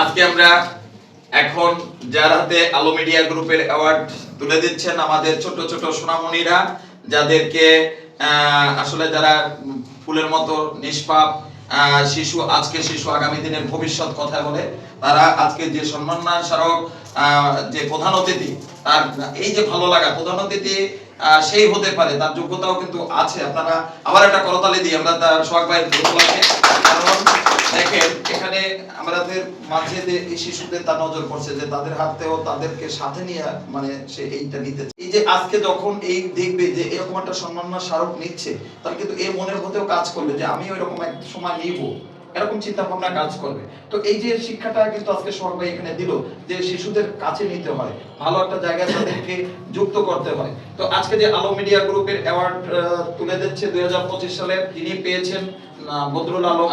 আজকে আমরা এখন যার হাতে আলো মিডিয়া গ্রুপের অ্যাওয়ার্ড তুলে দিচ্ছেন আমাদের ছোট ছোট সোনামণিরা, যাদেরকে আসলে যারা ফুলের মতো নিষ্পাপ শিশু, আজকে শিশু আগামী দিনের ভবিষ্যৎ কথা বলে, তারা আজকে যে সম্মান স্মারক যে প্রধান অতিথি, তার এই যে ভালো লাগা, প্রধান অতিথি সেই হতে পারে, তার যোগ্যতাও কিন্তু আছে। আপনারা আবার একটা করতালি দিই, আমরা তার সোহাগ ভাইয়ের যোগ্যতাকে কারণ দেখেন, এখানে আমাদের মাঝে যে শিশুদের তার নজর পড়ছে, যে তাদের হাতেও তাদেরকে সাথে নিয়ে মানে সে এইটা নিতে এই যে আজকে যখন এই দেখবে যে এরকম একটা সম্মাননা স্মারক নিচ্ছে তাহলে কিন্তু এই মনের মধ্যেও কাজ করবে যে আমি ওইরকম এক সময় নিব। এরকম চিন্তা ভাবনা কাজ করবে। তো এই যে শিক্ষাটা কিন্তু আজকে সরকার এখানে দিল, যে শিশুদের কাছে নিতে হয়, ভালো একটা জায়গায় তাদেরকে যুক্ত করতে হয়। তো আজকে যে আলো মিডিয়া গ্রুপের অ্যাওয়ার্ড তুলে দিচ্ছে দুই হাজার পঁচিশ সালে, তিনি পেয়েছেন বদরুল আলম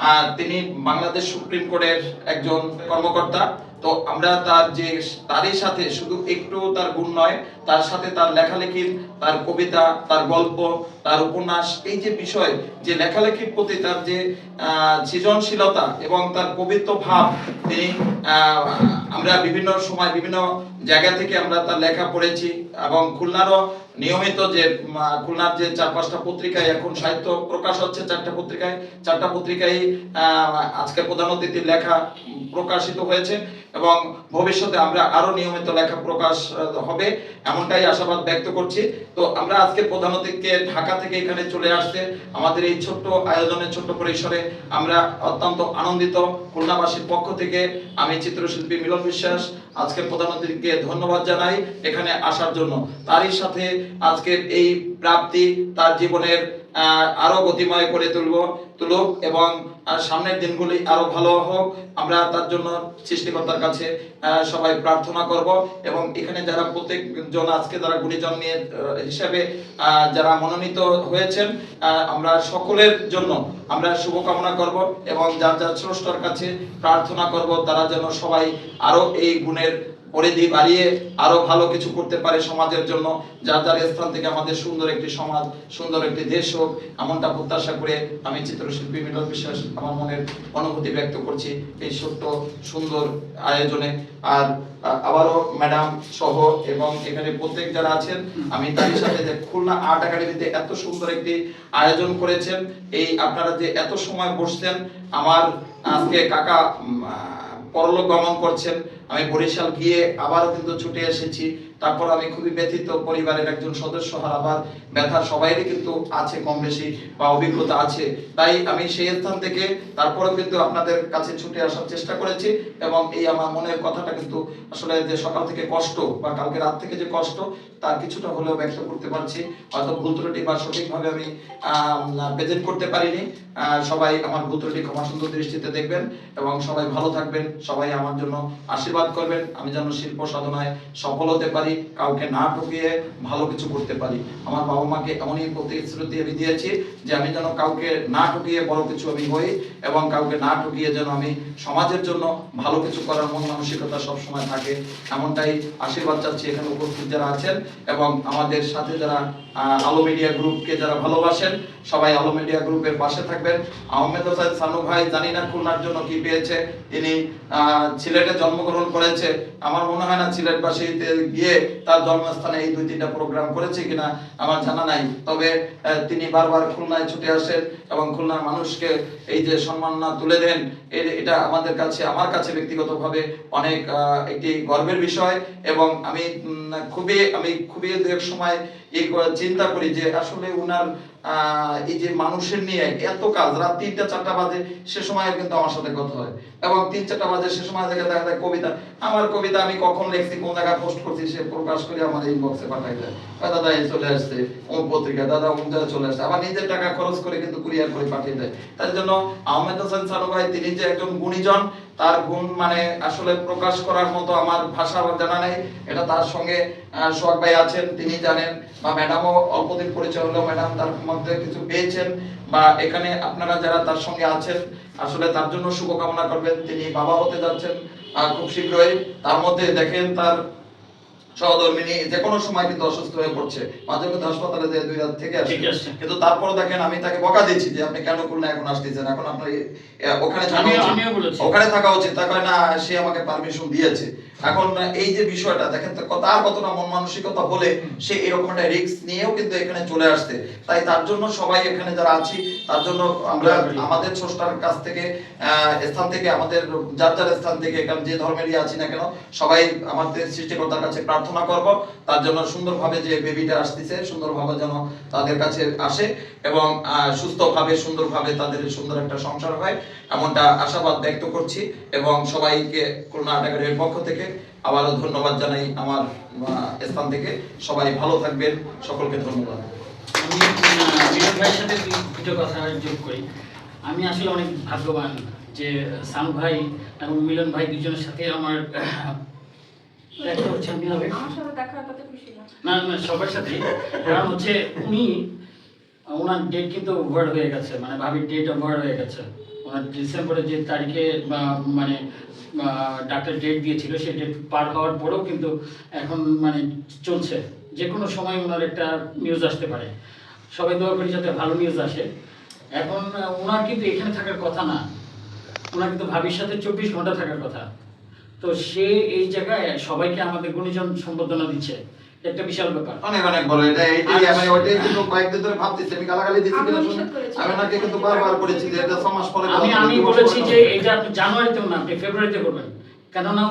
আহ, তিনি বাংলাদেশ সুপ্রিম কোর্টের একজন কর্মকর্তা। তো আমরা তার যে তারই সাথে শুধু একটু তার গুণ নয় তার সাথে তার লেখালেখির তার কবিতা তার গল্প তার উপন্যাস এই যে বিষয় যে লেখালেখির প্রতি তার যে সৃজনশীলতা এবং তার কবিত্ব ভাব তিনি আমরা বিভিন্ন সময় বিভিন্ন জায়গা থেকে আমরা তার লেখা পড়েছি এবং খুলনারও নিয়মিত যে খুলনার যে চার পাঁচটা পত্রিকায় এখন সাহিত্য প্রকাশ হচ্ছে, চারটা পত্রিকায় চারটা পত্রিকায় আজকে প্রধান অতিথির লেখা প্রকাশিত হয়েছে এবং ভবিষ্যতে আমরা আরও নিয়মিত লেখা প্রকাশ হবে এমনটাই আশাবাদ ব্যক্ত করছি। তো আমরা আজকে প্রধান অতিথিকে ঢাকা থেকে এখানে চলে আসতে, আমাদের এই ছোট্ট আয়োজনের ছোট্ট পরিসরে আমরা অত্যন্ত আনন্দিত। খুলনাবাসীর পক্ষ থেকে আমি চিত্রশিল্পী মিলন বিশ্বাস আজকের প্রধান অতিথিকে ধন্যবাদ জানাই এখানে আসার জন্য। তারই সাথে আজকের এই প্রাপ্তি তার জীবনের আরও গতিময় করে তুলব, তুলুক এবং সামনের দিনগুলি আরও ভালো হোক। আমরা তার জন্য সৃষ্টিকর্তার কাছে সবাই প্রার্থনা করব এবং এখানে যারা প্রত্যেকজন, আজকে যারা গুণীজন নিয়ে হিসেবে যারা মনোনীত হয়েছেন আমরা সকলের জন্য আমরা শুভকামনা করব এবং যার যার স্রষ্টার কাছে প্রার্থনা করব, তারা যেন সবাই আরও এই গুণের পরিধি বাড়িয়ে আরও ভালো কিছু করতে পারে সমাজের জন্য। যার যার স্থান থেকে আমাদের সুন্দর একটি সমাজ, সুন্দর একটি দেশ হোক, এমনটা প্রত্যাশা করে আমি চিত্রশিল্পী মিলন বিশ্বাস আমার মনের অনুভূতি ব্যক্ত করছি এই ছোট্ট, সুন্দর আয়োজনে। আর আবারও ম্যাডাম সহ এবং এখানে প্রত্যেক যারা আছেন, আমি তারই সাথে যে খুলনা আর্ট একাডেমিতে এত সুন্দর একটি আয়োজন করেছেন, এই আপনারা যে এত সময় বসছেন, আমার আজকে কাকা পরলোক গমন করছেন। আমি বরিশাল গিয়ে আবারও কিন্তু ছুটে এসেছি। তারপর আমি খুবই ব্যথিত পরিবারের একজন সদস্য হারাবার ব্যথা সবাইরই কিন্তু আছে কম বেশি বা অভিজ্ঞতা আছে। তাই আমি সেই স্থান থেকে তারপরেও কিন্তু আপনাদের কাছে ছুটে আসার চেষ্টা করেছি এবং এই আমার মনের কথাটা কিন্তু আসলে যে সকাল থেকে কষ্ট বা কালকে রাত থেকে যে কষ্ট, তার কিছুটা হলেও ব্যক্ত করতে পারছি। হয়তো ভুল ত্রুটি বা সঠিকভাবে আমি প্রেজেন্ট করতে পারিনি। সবাই আমার ভুল ত্রুটি ক্ষমা সুন্দর দৃষ্টিতে দেখবেন এবং সবাই ভালো থাকবেন। সবাই আমার জন্য আশীর্বাদ করবেন। আমি যেন শিল্প সাধনায় সফল হতে পারি, কাউকে না ঠকিয়ে ভালো কিছু করতে পারি। আমার বাবা মাকে এমনই প্রতিশ্রুতি আমি দিয়েছি যে আমি যেন কাউকে না ঠকিয়ে বড় কিছু আমি হই এবং কাউকে না ঠকিয়ে যেন আমি সমাজের জন্য ভালো কিছু করার মন মানসিকতা সবসময় থাকে। এমনটাই আশীর্বাদ চাচ্ছি এখানে উপস্থিত যারা আছেন এবং আমাদের সাথে যারা আলো মিডিয়া গ্রুপকে যারা ভালোবাসেন, সবাই আলো মিডিয়া গ্রুপের পাশে থাকবেন। আহমেদ হোসেন সানু ভাই জানি না খুলনার জন্য কি পেয়েছে। তিনি সিলেটে জন্মগ্রহণ করেছে। আমার মনে হয় না সিলেটবাসীতে গিয়ে তার জন্মস্থানে এই দুই তিনটা প্রোগ্রাম করেছে কিনা। আমার জানা নাই। তবে তিনি বারবার খুলনায় ছুটে আসেন এবং খুলনার মানুষকে এই যে সম্মান না তুলে দেন এটা আমাদের কাছে, আমার কাছে ব্যক্তিগতভাবে অনেক একটি গর্বের বিষয় এবং আমি খুবই আমি খুবই দু এক সময় চিন্তা করি যে আসলে উনার এই যে মানুষের নিয়ে এত কাজ, রাত তিনটা, চারটা বাজে, সে সময় কিন্তু আমার সাথে কথা হয়। এবং তিন, চারটা বাজে, সে সময় দেখা যায় কবিতা। আমার কবিতা আমি কখন লিখছি, কোন জায়গায় পোস্ট করছি, সে প্রকাশ করে আমার ইনবক্সে পাঠাই দেয়। দাদা, এই চলে আসছে, অমুক পত্রিকা, দাদা, অমুক জায়গায় চলে আসছে। আবার নিজের টাকা খরচ করে কিন্তু কুরিয়ার করে পাঠিয়ে দেয়। তার জন্য আহমেদ হোসেন সানু ভাই, তিনি যে একজন গুণীজন তার গুণ মানে আসলে প্রকাশ করার মতো আমার ভাষা জানা নেই। এটা তার সঙ্গে সোহাগ ভাই আছেন, তিনি জানেন। বা ম্যাডামও অল্পদিন পরিচয় হলো ম্যাডাম তার মধ্যে কিছু পেয়েছেন। বা এখানে আপনারা যারা তার সঙ্গে আছেন, আসলে তার জন্য শুভকামনা করবেন। তিনি বাবা হতে যাচ্ছেন খুব শীঘ্রই। তার মধ্যে দেখেন তার সহধর্মিনী যে কোনো সময় কিন্তু অসুস্থ হয়ে পড়ছে। মাঝে মধ্যে হাসপাতালে যে দুই রাত থেকে আসে। কিন্তু তারপরে দেখেন আমি তাকে বকা দিচ্ছি যে আপনি কেন করলেন এখন আসতেছেন? এখন আপনার ওখানে। ওখানে থাকা উচিত। তা কয় না সে আমাকে পারমিশন দিয়েছে। এখন এই যে বিষয়টা দেখেন তো কত- তার কতটা মন মানসিকতা হলে সে এরকম একটা রিস্ক নিয়েও কিন্তু এখানে চলে আসছে। তাই তার জন্য সবাই এখানে যারা আছি তার জন্য আমরা আমাদের স্রষ্টার কাছ থেকে স্থান থেকে আমাদের যার যার স্থান থেকে এখানে যে ধর্মেরই আছি না কেন সবাই আমাদের সৃষ্টিকর্তার কাছে প্রার্থনা করব। তার জন্য সুন্দরভাবে যে বেবিটা আসতেছে সুন্দরভাবে যেন তাদের কাছে আসে এবং সুস্থভাবে সুন্দরভাবে তাদের সুন্দর একটা সংসার হয় এমনটা আশাবাদ ব্যক্ত করছি এবং সবাইকে আটাগারের পক্ষ থেকে আবারও ধন্যবাদ জানাই আমার স্থান থেকে। সবাই ভালো থাকবেন। সকলকে ধন্যবাদ। আমি ভাইয়ের সাথে দুটো কথা যোগ করি। আমি আসলে অনেক ভাগ্যবান যে সানু ভাই এবং মিলন ভাই দুজনের সাথে আমার না। না সবার সাথে। কারণ হচ্ছে উনি ওনার ডেট কিন্তু ওভার হয়ে গেছে মানে ভাবির ডেট ওভার হয়ে গেছে। ডিসেম্বরের যে তারিখে মানে ডাক্তার ডেট দিয়েছিল, সেই ডেট পার হওয়ার পরেও কিন্তু এখন মানে চলছে। যে কোনো সময় ওনার একটা নিউজ আসতে পারে। সবাই দোয়া করি যাতে ভালো নিউজ আসে। এখন ওনার কিন্তু এখানে থাকার কথা না। ওনার কিন্তু ভাবির সাথে চব্বিশ ঘণ্টা থাকার কথা। তো সে এই জায়গায় সবাইকে আমাদের গুণীজন সম্বোধনা দিচ্ছে। একটা বিশাল ব্যাপার। অনেক অনেক বড়। এটা এইটাই আমি ওইটাই কিন্তু কয়েকদিন ধরে ভাবতেছি। আমি গালাগালি দিচ্ছি কিনা করেছি। আমি ওনাকে কিন্তু বারবার বলেছি যে এটা পরে আমি আমি বলেছি যে এটা আপনি জানুয়ারিতেও না আপনি ফেব্রুয়ারিতে করবেন। কেননা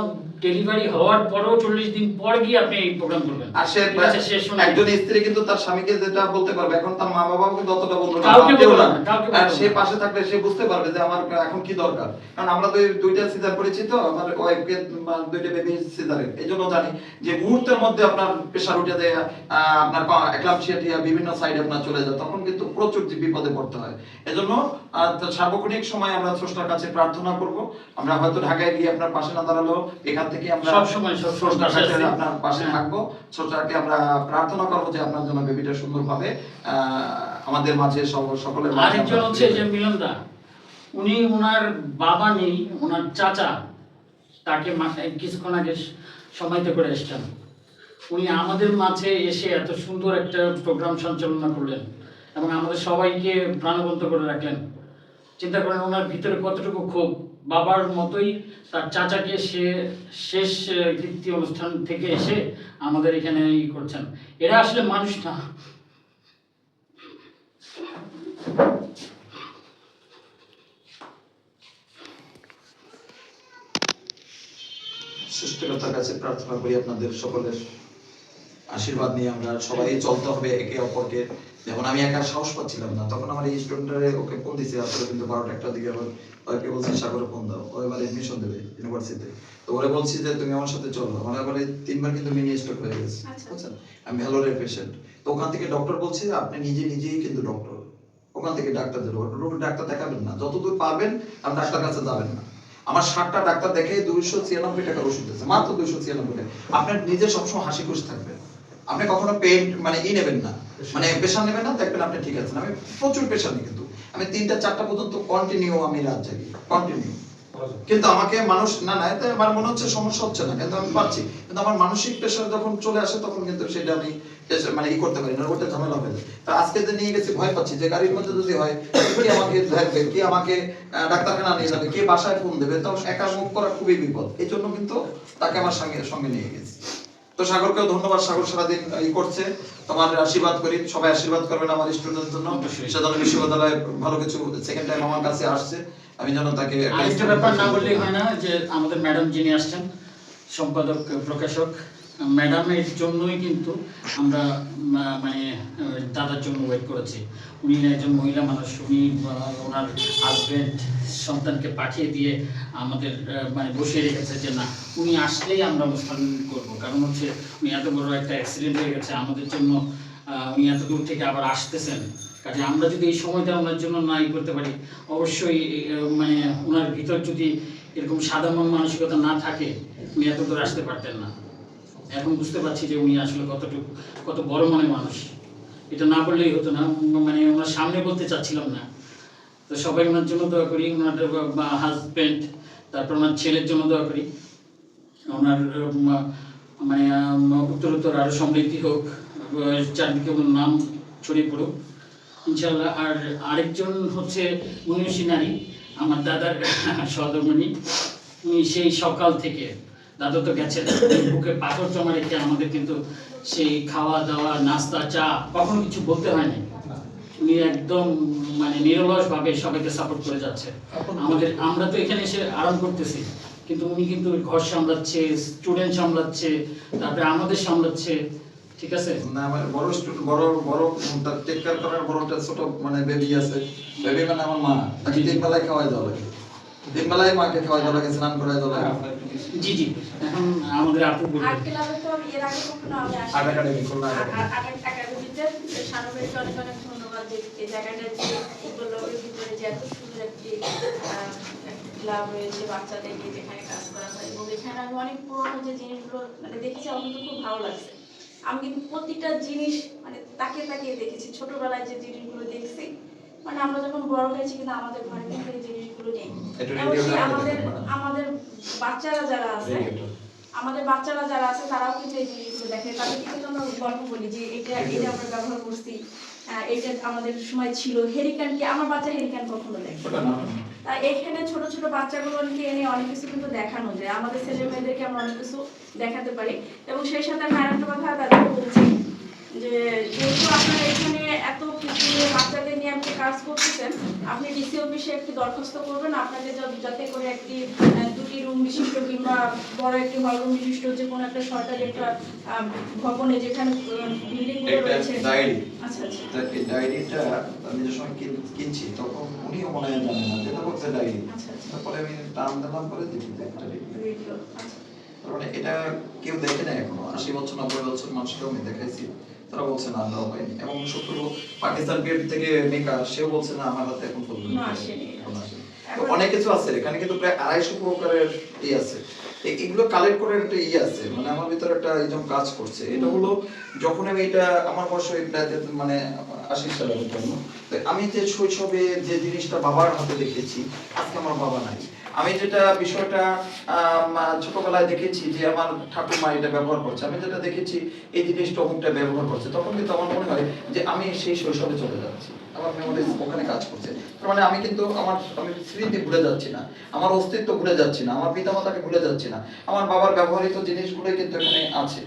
ডেলিভারি হওয়ার পরেও চল্লিশ দিন পর গিয়ে আপনি এই প্রোগ্রাম করবেন। আর সে একজন স্ত্রী কিন্তু তার স্বামীকে যেটা বলতে পারবে এখন তার মা বাবাও কিন্তু অতটা বলতে পারবে বলবে না। না, আর সে পাশে থাকলে সে বুঝতে পারবে যে আমার এখন কি দরকার। কারণ আমরা দুই দুইটা সিজার করেছি তো আমার ওয়াইফকে দুইটা বেবি সিজারের এই জন্য জানি যে মুহূর্তের মধ্যে আপনার প্রেশার উঠে যায় আপনার একলামশিয়া বিভিন্ন সাইডে আপনার চলে যায় তখন কিন্তু প্রচুর যে বিপদে পড়তে হয়। এজন্য তো সার্বক্ষণিক সময় আমরা স্রষ্টার কাছে প্রার্থনা করব। আমরা হয়তো ঢাকায় গিয়ে আপনার পাশে না দাঁড়ালেও এখান থেকে আমরা সব সময় সব সময় স্রষ্টার পাশে আপনার পাশে। থাকব। স্রষ্টাকে আমরা প্রার্থনা করব যে আপনার জন্য বেবিটা সুন্দরভাবে আমাদের মাঝে সকলের মাঝে আরেকজন হচ্ছে যে মিলন দা উনি ওনার বাবা নেই ওনার চাচা তাকে কিছুক্ষণ আগে সময়তে করে এসছেন। উনি আমাদের মাঝে এসে এত সুন্দর একটা প্রোগ্রাম সঞ্চালনা করলেন এবং আমাদের সবাইকে প্রাণবন্ত করে রাখলেন। চিন্তা করেন ওনার ভিতরে কতটুকু ক্ষোভ বাবার মতোই তার চাচাকে সে শেষ কীর্তি অনুষ্ঠান থেকে এসে আমাদের এখানে ই করছেন। এরা আসলে মানুষ না। সৃষ্টিকর্তার কাছে প্রার্থনা করি আপনাদের সকলের আশীর্বাদ নিয়ে আমরা সবাই চলতে হবে একে অপরকে। যেমন আমি একা সাহস পাচ্ছিলাম না তখন আমার এই স্টুডেন্টরে ওকে ফোন দিছে আসলে কিন্তু বারোটা একটা দিকে আবার ওকে বলছি সাগরে ফোন দাও। ও এবার এডমিশন দেবে ইউনিভার্সিটিতে তো ওরে বলছি যে তুমি আমার সাথে চলো। আমার এবারে তিনবার কিন্তু মিনি স্ট্রোক হয়ে গেছে আচ্ছা। বুঝছেন? আমি ভ্যালোরের পেশেন্ট তো ওখান থেকে ডক্টর বলছে আপনি নিজে নিজেই কিন্তু ডক্টর ওখান থেকে ডাক্তার দেবো। ডাক্তার দেখাবেন না। যতদূর পারবেন আপনি ডাক্তার কাছে যাবেন না। আমার ষাটটা ডাক্তার দেখে দুইশো ছিয়ানব্বই টাকার ওষুধ দিচ্ছে মাত্র দুইশো ছিয়ানব্বই টাকা। আপনার নিজে সবসময় হাসি খুশি থাকবেন আপনি কখনো পেন মানে ই নেবেন না। মানে প্রেশার নেবেন না, দেখবেন আপনি ঠিক আছেন। আমি প্রচুর প্রেশার নিই কিন্তু। আমি তিনটা, চারটা পর্যন্ত কন্টিনিউ আমি রাত জাগি। কন্টিনিউ কিন্তু আমাকে মানুষ, না না, এতে আমার মনে হচ্ছে সমস্যা হচ্ছে না, কিন্তু আমি পাচ্ছি কিন্তু আমার মানসিক প্রেশার যখন চলে আসে, তখন কিন্তু সেটা আমি মানে ই করতে পারি না, ওটা ঝামেলা হয়ে যায়। তা আজকে যে নিয়ে গেছি ভয় পাচ্ছি, যে গাড়ির মধ্যে যদি হয়, কে আমাকে ধরবে, কে আমাকে ডাক্তারখানা নিয়ে যাবে, কে বাসায় ফোন দেবে তখন একা মুখ করা খুবই বিপদ। এই জন্য কিন্তু তাকে আমার সঙ্গে সঙ্গে নিয়ে গেছি। তো সাগরকেও ধন্যবাদ। সাগর সারাদিন ই করছে। তোমার আশীর্বাদ করি। সবাই আশীর্বাদ করবেন আমার স্টুডেন্টের জন্য। সাধারণ বিশ্ববিদ্যালয়ে ভালো কিছু সেকেন্ড টাইম আমার কাছে আসছে। আমি যেন তাকে একটা আরেকটা ব্যাপার না বললেই হয় না যে আমাদের ম্যাডাম যিনি আসছেন সম্পাদক প্রকাশক ম্যাডামের জন্যই কিন্তু আমরা মানে দাদার জন্য ওয়েট করেছি। উনি একজন মহিলা মানুষ, উনি ওনার হাজবেন্ড সন্তানকে পাঠিয়ে দিয়ে আমাদের মানে বসিয়ে রেখেছে যে না, উনি আসলেই আমরা অনুষ্ঠান করব। কারণ হচ্ছে উনি এত বড় একটা অ্যাক্সিডেন্ট হয়ে গেছে, আমাদের জন্য উনি এত দূর থেকে আবার আসতেছেন। কাজে আমরা যদি এই সময়টা ওনার জন্য না ই করতে পারি, অবশ্যই মানে ওনার ভিতর যদি এরকম সাধারণ মানসিকতা না থাকে, উনি এত দূর আসতে পারতেন না। এখন বুঝতে পারছি যে উনি আসলে কতটুকু, কত বড় মনের মানুষ। এটা না বললেই হতো না মানে ওনার সামনে বলতে চাচ্ছিলাম না। তো সবাই ওনার জন্য দোয়া করি, ওনার হাজবেন্ড তারপর ওনার ছেলের জন্য দোয়া করি। ওনার মানে উত্তরোত্তর আরও সমৃদ্ধি হোক, চারদিকে ওনার নাম ছড়িয়ে পড়ুক। ইনশাল্লাহ আর আরেকজন হচ্ছে মনীষী নারী। আমার দাদার সহধর্মণী উনি সেই সকাল থেকে দাদা তো গেছেন বুকে পাথর জমা রেখে আমাদের কিন্তু সেই খাওয়া দাওয়া, নাস্তা, চা, কখনো কিছু বলতে হয়নি। উনি একদম মানে নিরলস ভাবে সবাইকে সাপোর্ট করে যাচ্ছে। আমাদের, আমরা তো এখানে এসে আরাম করতেছি, কিন্তু উনি কিন্তু ঘর সামলাচ্ছে স্টুডেন্ট সামলাচ্ছে, তারপরে আমাদের সামলাচ্ছে, ঠিক আছে? না আমার বড় স্টুডেন্ট বড় বড় টেক কেয়ার করার বড়টা ছোট মানে বেবি আছে। বেবি মানে আমার মা, তাকে তিন বেলায় খাওয়াই দেওয়া লাগে। তিন বেলায় মাকে দেওয়া লাগে স্নান দেওয়া লাগে জি জি। এখন আমাদের আপু আর্ট ক্লাবে তো এর আগে কখনো আমি। আর্ট একাডেমি, খুলনা আর্ট একাডেমিতে অনেক অনেক ধন্যবাদ যে এই জায়গাটা যে ভিতরে যে এত সুন্দর একটি ক্লাব রয়েছে বাচ্চাদেরকে যেখানে কাজ করা হয়। এবং এখানে আমি অনেক পুরোনো যে জিনিসগুলো মানে দেখেছি আমার কিন্তু খুব ভালো লাগছে। আমি কিন্তু প্রতিটা জিনিস মানে তাকিয়ে তাকিয়ে দেখেছি। ছোটবেলায় যে জিনিসগুলো দেখছি মানে আমরা যখন বড় হয়েছি কিন্তু আমাদের ঘরে কিন্তু এই জিনিসগুলো নেই। আমাদের আমাদের বাচ্চারা যারা আছে আমাদের বাচ্চারা যারা আছে তারাও কিন্তু এই জিনিসগুলো দেখে। তাদেরকে কিন্তু আমরা গল্প বলি যে এটা এটা আমরা ব্যবহার করছি এটা আমাদের সময় ছিল। হেরিকান কি আমার বাচ্চা হেরিকান কখনো দেখে এখানে ছোট ছোট বাচ্চাগুলোকে এনে অনেক কিছু কিন্তু দেখানো যায়। আমাদের ছেলে মেয়েদেরকে আমরা অনেক কিছু দেখাতে পারি। এবং সেই সাথে আমি আরেকটা কথা তাদেরকে বলছি যে যেহেতু আপনারা এখানে এত কিছু বাচ্চাদের নিয়ে আপনি কাজ করতেছেন আপনি ডিসি অফিসে একটি দরখাস্ত করবেন আপনাদের যাতে করে একটি দুটি রুম বিশিষ্ট কিংবা বড় একটি হল রুম বিশিষ্ট যে কোনো একটা সরকারি একটা ভবনে যেখানে বিল্ডিংগুলো রয়েছে। ডায়েরি আচ্ছা আচ্ছা। এই ডায়েরিটা আমি যে সময় কিনছি তখন উনিও মনে হয় জানে না যেটা বলছে ডায়েরি আচ্ছা আচ্ছা। তারপরে আমি টান দিলাম করে দেখি একটা আচ্ছা। মানে এটা কেউ দেখে না এখনও। আশি বছর নব্বই বছর মানুষকেও আমি দেখাইছি। তারা বলছে না আমরাও পাইনি এবং শত্রু পাকিস্তান গেট থেকে মেকার সেও বলছে না আমার হাতে এখন পর্যন্ত। অনেক কিছু আছে এখানে কিন্তু প্রায় আড়াইশো প্রকারের ই আছে। এগুলো কালেক্ট করার একটা ই আছে মানে আমার ভিতরে একটা এইরকম কাজ করছে। এটা হলো যখন আমি এটা আমার বয়স মানে আশি সালের জন্য আমি যে শৈশবে যে জিনিসটা বাবার হাতে দেখেছি আজকে আমার বাবা নাই। আমি যেটা বিষয়টা ছোটবেলায় দেখেছি যে আমার ঠাকুমা এটা ব্যবহার করছে। আমি যেটা দেখেছি, এই জিনিসটা অমুকটা ব্যবহার করছে। তখন কিন্তু আমার মনে হয় যে আমি সেই শৈশবে চলে যাচ্ছি। আমার মেমোরি ওখানে কাজ করছে। তার মানে আমি কিন্তু আমার, আমি স্মৃতি ভুলে যাচ্ছি না। আমার অস্তিত্ব ভুলে যাচ্ছি না। আমার পিতামাতাকে ভুলে যাচ্ছি না। আমার বাবার ব্যবহৃত জিনিসগুলোই কিন্তু এখানে আছে।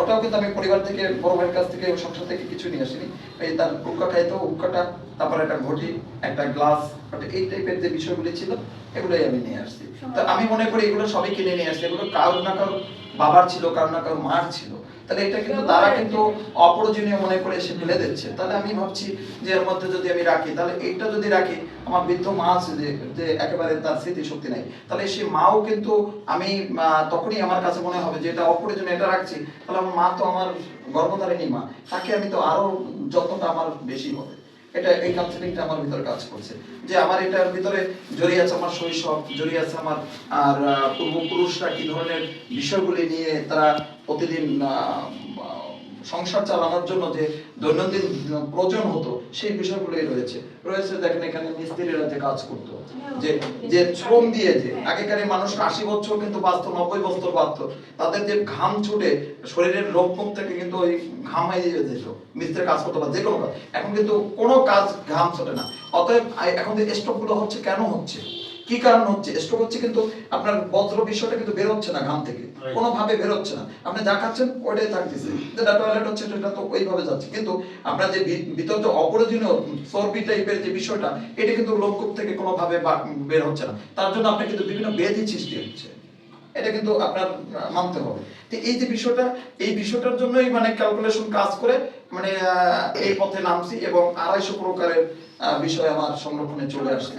ওটাও কিন্তু আমি পরিবার থেকে, বড় ভাইয়ের কাছ থেকে সংসার থেকে কিছু নিয়ে আসিনি। এই তার হুক্কা খাইতো হুক্কাটা তারপর একটা ঘটি, একটা গ্লাস এই টাইপের যে বিষয়গুলি ছিল, এগুলোই আমি নিয়ে আসছি। তো আমি মনে করি এগুলো সবই কিনে নিয়ে আসছি। এগুলো কারোর না কারোর বাবার ছিল, কারোর না কারোর মার ছিল। তাহলে এটা কিন্তু তারা কিন্তু অপ্রয়োজনীয় মনে করে এসে ফেলে দিচ্ছে। তাহলে আমি ভাবছি যে এর মধ্যে যদি আমি রাখি, তাহলে এটা যদি রাখি, আমার বৃদ্ধ মা আছে যে একেবারে তার স্মৃতি শক্তি নাই, তাহলে সে মাও কিন্তু আমি তখনই আমার কাছে মনে হবে যে এটা অপ্রয়োজনীয়, এটা রাখছি। তাহলে আমার মা তো আমার গর্ভধারিণী মা, তাকে আমি তো আরও যত্নটা আমার বেশি হবে। এটা এই কাউন্সিলিংটা আমার ভিতরে কাজ করছে। যে আমার এটার ভিতরে জড়িয়ে আছে আমার শৈশব, জড়িয়ে আছে আমার, আর পূর্বপুরুষরা কি ধরনের বিষয়গুলি নিয়ে তারা প্রতিদিন সংসার চালানোর জন্য যে দৈনন্দিন প্রয়োজন হতো, সেই বিষয়গুলোই রয়েছে। রয়েছে দেখেন এখানে মিস্ত্রিরা যে কাজ করতো, যে যে শ্রম দিয়ে যে, আগেকার মানুষ আশি বছর কিন্তু বাঁচতো, নব্বই বছর বাঁচতো। তাদের যে ঘাম ছুটে শরীরের রোগ থেকে কিন্তু ওই ঘামাই যেত মিস্ত্রি কাজ করতে বা যে কোনো কাজ। এখন কিন্তু কোনো কাজ ঘাম ছোটে না। অতএব এখন যে স্ট্রোকগুলো হচ্ছে কেন হচ্ছে? কি কারণ হচ্ছে? স্ট্রোক হচ্ছে কিন্তু আপনার বজ্র বিষয়টা কিন্তু বের হচ্ছে না ঘাম থেকে। Right. কোনো বের হচ্ছে না। আপনি যা খাচ্ছেন ওইটাই থাকতেছে। যেটা টয়লেট হচ্ছে সেটা তো ওইভাবে যাচ্ছে। কিন্তু আপনার যে ভিতর যে অপরিজনীয় চর্বি টাইপের যে বিষয়টা এটা কিন্তু লোমকূপ থেকে কোনো ভাবে বা- বের হচ্ছে না। তার জন্য আপনার কিন্তু বিভিন্ন ব্যাধি সৃষ্টি হচ্ছে। এটা কিন্তু আপনার মানতে হবে। তো এই যে বিষয়টা এই বিষয়টার জন্যই মানে ক্যালকুলেশন কাজ করে মানে এই পথে নামছি এবং আড়াইশো প্রকারের বিষয় আমার সংরক্ষণে চলে আসছে।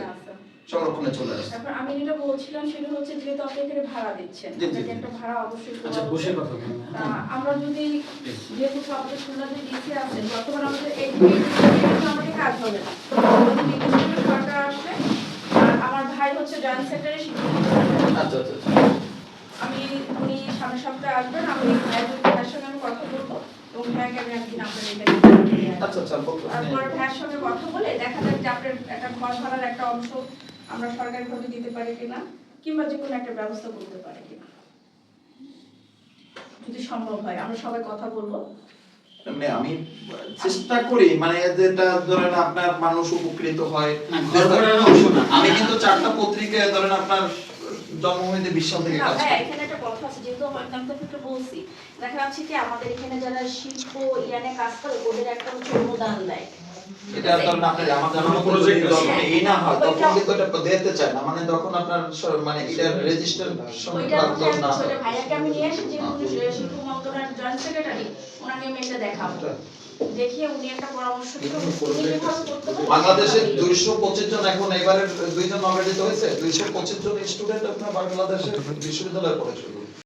সংরক্ষণে চলে আসছে। তারপর আমি যেটা বলছিলাম সেটা হচ্ছে যেহেতু আপনি এখানে ভাড়া দিচ্ছেন আপনাকে একটা ভাড়া অবশ্যই আচ্ছা বসে কথা আমরা যদি যেহেতু ডিসি আছে বর্তমানে আমাদের এই আমাদের কাজ হবে না। সরকার আসবে আর আমার ভাই হচ্ছে জয়েন্ট শিক্ষক আচ্ছা আচ্ছা আচ্ছা। আমি উনি সামনের সপ্তাহে আসবেন আমি সঙ্গে আমি কথা বলব এবং আমি একদিন আপনার। আচ্ছা আচ্ছা বলতো। তারপর ভাইয়ের সঙ্গে কথা বলে দেখা যাক যে আপনার একটা ঘর ভাড়ার একটা অংশ আমরা সরকারিভাবে দিতে পারি কিনা কিংবা যে কোনো একটা ব্যবস্থা করতে পারি কিনা যদি সম্ভব হয় আমরা সবাই কথা বলব মানে আমি চেষ্টা করি মানে যেটা ধরেন আপনার মানুষ উপকৃত হয়। আমি কিন্তু চারটা পত্রিকায় ধরেন আপনার জন্মভূমিতে বিশ সাল থেকে কাজ করি। এখানে একটা কথা আছে যেহেতু আমি আপনাকে একটু বলছি দেখা যাচ্ছে কি আমাদের এখানে যারা শিল্প ইয়ানে কাজ করে ওদের একটা হচ্ছে অনুদান দেয়। এটা ধরেন আপনার আমাদের কোনো project যখন এই না হয় তখন কিন্তু এটা দিতে চায় না মানে তখন আপনার মানে এটা রেজিস্টার ওইটা হচ্ছে ভাইয়াকে আমি নিয়ে এসে যে শিল্প মন্ত্রণালয়ের জয়েন্ট সেক্রেটারি ওনাকে আমি এটা দেখাবো। বাংলাদেশের দুইশো পঁচিশ জন এখন এবারে দুইজন অলরেডি হয়েছে। দুইশো পঁচিশ জন স্টুডেন্ট আপনার বাংলাদেশের বিশ্ববিদ্যালয়ে পড়ে শুধু